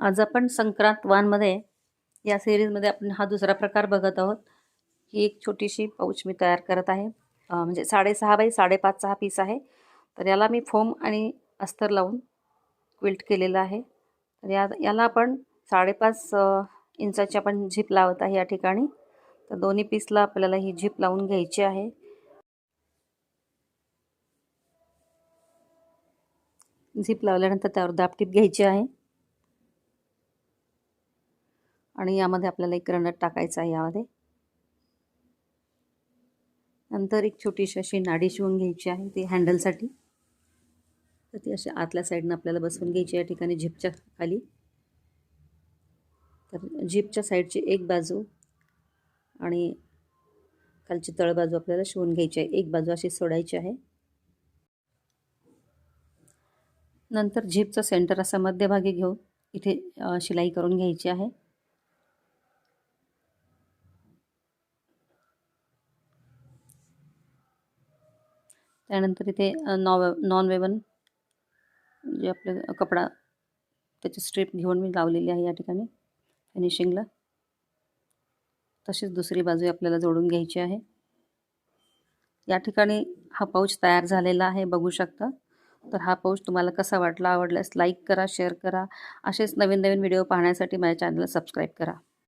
आज आपण संक्रांत वानमध्ये या सिरीजमध्ये आपण हा दुसरा प्रकार बघत आहोत ही एक छोटीशी पाऊच मी तयार करत आहे. म्हणजे साडेसहा बाई साडेपाचचा हा पीस आहे. तर याला मी फोम आणि अस्तर लावून क्विल्ट केलेलं आहे. तर या याला आपण साडेपाच इंचाची आपण झीप लावत आहे या ठिकाणी. तर दोन्ही पीसला आपल्याला ही झीप लावून घ्यायची आहे. झीप लावल्यानंतर त्यावर दापटीप घ्यायची आहे. आणि यामध्ये आपल्याला एक रनट टाकायचं आहे यामध्ये. नंतर एक छोटीशी अशी नाडी शिवून घ्यायची आहे ती हँडलसाठी तर ती अशी आतल्या साईडनं आपल्याला बसवून घ्यायची या ठिकाणी झिपच्या खाली. तर झिपच्या साईडची एक बाजू आणि खालची तळबाजू आपल्याला शिवून घ्यायची आहे. एक बाजू अशी सोडायची आहे. नंतर झिपचा सेंटर असा मध्यभागी घेऊन इथे शिलाई करून घ्यायची आहे. त्यानंतर इथे नॉ नॉन वेवन जे आपलं कपडा त्याची स्ट्रीप घेऊन मी लावलेली आहे या ठिकाणी फिनिशिंगला तशीच दुसरी बाजू आपल्याला जोडून घ्यायची आहे. या ठिकाणी हा पाऊच तयार झालेला आहे बघू शकता. तर हा पाऊच तुम्हाला कसा वाटला आवडल्यास लाईक करा शेअर करा. असेच नवीन नवीन व्हिडिओ पाहण्यासाठी माझ्या चॅनलला सबस्क्राईब करा.